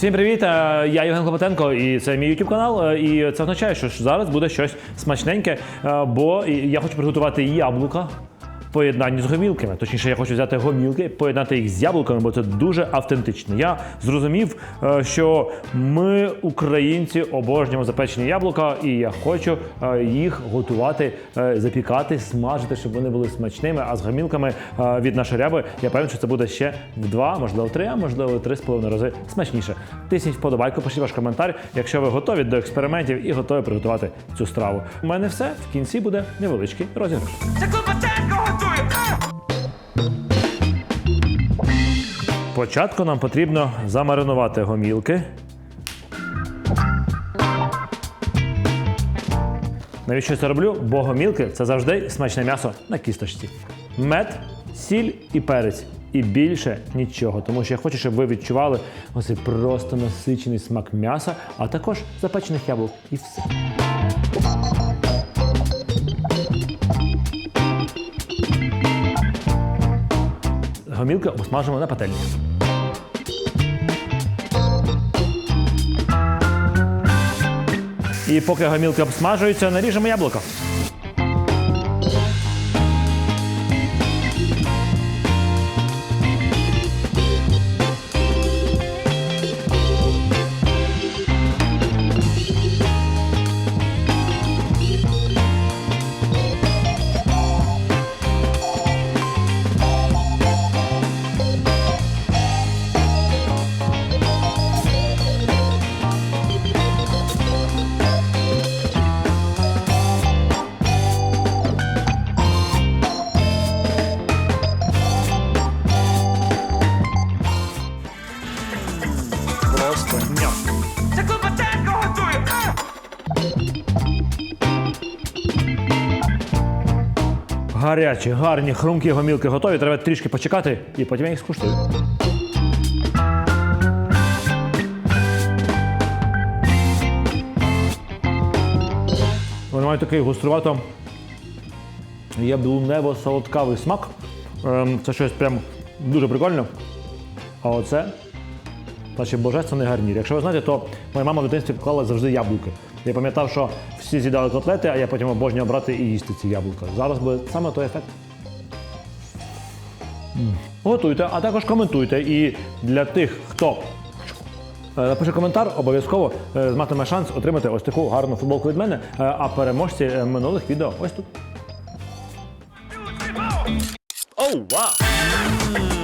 Всім привіт! е, Я Євген Клопотенко, і це мій YouTube канал. е, І це означає, що зараз буде щось смачненьке, е, бо я хочу приготувати яблука. Поєднанні з гомілками. Точніше, я хочу взяти гомілки, поєднати їх з яблуками, бо це дуже автентично. Я зрозумів, е, що ми, українці, обожнюємо запечені яблука, і я хочу е, їх готувати, е, запікати, смажити, щоб вони були смачними. А з гомілками від нашої ряби я певен, що це буде ще в два, можливо, три, а можливо, три з половиною рази смачніше. Тисніть вподобайку, пишіть ваш коментар, якщо ви готові до експериментів і готові приготувати цю страву. У мене все. В кінці буде невеличкий розіграш. Це Клопотенко готує! Спочатку нам потрібно замаринувати гомілки. Навіщо це роблю? Бо гомілки це завжди смачне м'ясо на кісточці. Мед, сіль і перець. І більше нічого. Тому що я хочу, щоб ви відчували ось просто насичений смак м'яса, а також запечених яблук. І все. Гомілки обсмажимо на пательні. І поки гомілки обсмажуються, наріжемо яблуко. Просто. Це Клопотенко готує! Гарячі, гарні, хрумкі гомілки готові. Треба трішки почекати і потім я їх скуштую. Вони мають такий гострувато яблунево солодкавий смак. Ем, Це щось прям дуже прикольне. А оце Значить, божественний гарнір. Якщо ви знаєте, то моя мама в дитинстві клала завжди яблуки. Я пам'ятав, що всі з'їдали котлети, а я потім обожнював брати і їсти ці яблука. Зараз буде саме той ефект. Готуйте, а також коментуйте. І для тих, хто е, напише коментар, обов'язково е, матиме шанс отримати ось таку гарну футболку від мене. Е, А переможці минулих відео ось тут. Це смачно!